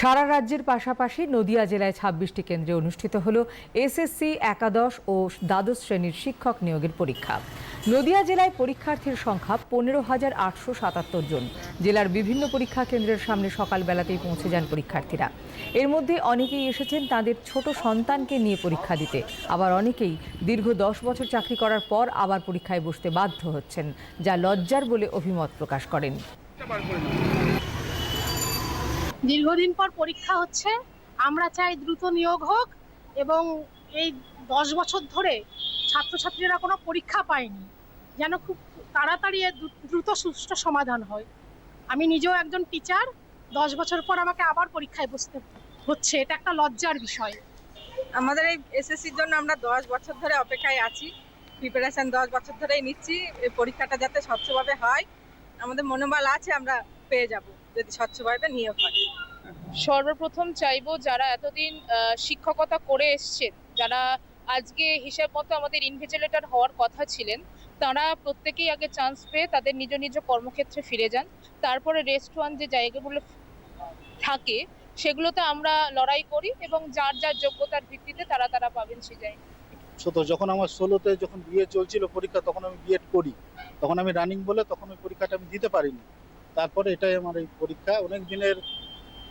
সারা রাজ্যের পাশাপাশি নদিয়া জেলায় ছাব্বিশটি কেন্দ্রে অনুষ্ঠিত হল এসএসসি, একাদশ ও দ্বাদশ শ্রেণির শিক্ষক নিয়োগের পরীক্ষা। নদিয়া জেলায় পরীক্ষার্থীর সংখ্যা পনেরো হাজার আটশো সাতাত্তর জন। জেলার বিভিন্ন পরীক্ষা কেন্দ্রের সামনে সকালবেলাতেই পৌঁছে যান পরীক্ষার্থীরা। এর মধ্যে অনেকেই এসেছেন তাদের ছোট সন্তানকে নিয়ে পরীক্ষা দিতে। আবার অনেকেই দীর্ঘ দশ বছর চাকরি করার পর আবার পরীক্ষায় বসতে বাধ্য হচ্ছেন, যা লজ্জার বলে অভিমত প্রকাশ করেন। দীর্ঘদিন পর পরীক্ষা হচ্ছে। আমরা চাই দ্রুত নিয়োগ হোক এবং এই দশ বছর ধরে ছাত্রছাত্রীরা কোনো পরীক্ষা পায়নি, যেন খুব তাড়াতাড়ি দ্রুত সুষ্ঠু সমাধান হয়। আমি নিজেও একজন টিচার দশ বছর পর আমাকে আবার পরীক্ষায় বসতে হচ্ছে, এটা একটা লজ্জার বিষয়। আমাদের এই এসএসসির জন্য আমরা দশ বছর ধরে অপেক্ষায় আছি প্রিপারেশন দশ বছর ধরেই নিচ্ছি পরীক্ষাটা যাতে স্বচ্ছভাবে হয়। আমাদের মনোবল আছে, আমরা পেয়ে যাব যদি স্বচ্ছভাবে নিয়োগ হয়। সর্বপ্রথম চাইব যারা এতদিন আহ, শিক্ষকতা করে এসছেন যারা আজকে হিসাব মতো আমাদের ইনভিজিলেটর হওয়ার কথা ছিলেন তারা প্রত্যেকেই আগে চান্স পেয়ে তাদের নিজ নিজ কর্মক্ষেত্রে ফিরে যান। তারপরে রেস্ট ওয়ান যে জায়গাগুলো থাকে সেগুলোতে আমরা লড়াই করি এবং যার যার যোগ্যতার ভিত্তিতে তারা তারা পাবেন সে জায়গা ছোট যখন আমার ষোলোতে যখন বিয়ে চলছিল পরীক্ষা তখন আমি বিএড করি। তখন আমি রানিং বলে তখন ওই পরীক্ষাটা আমি দিতে পারিনি। তারপরে এটাই আমার এই পরীক্ষা। অনেক দিনের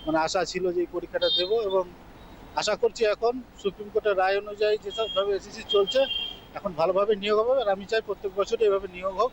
মানে আশা ছিল যে এই পরীক্ষাটা দেব এবং আশা করছি এখন সুপ্রিম কোর্টের রায় অনুযায়ী যেসবভাবে এসএসসি চলছে, এখন ভালোভাবে নিয়োগ হবে। আর আমি চাই প্রত্যেক বছরই এভাবে নিয়োগ হোক।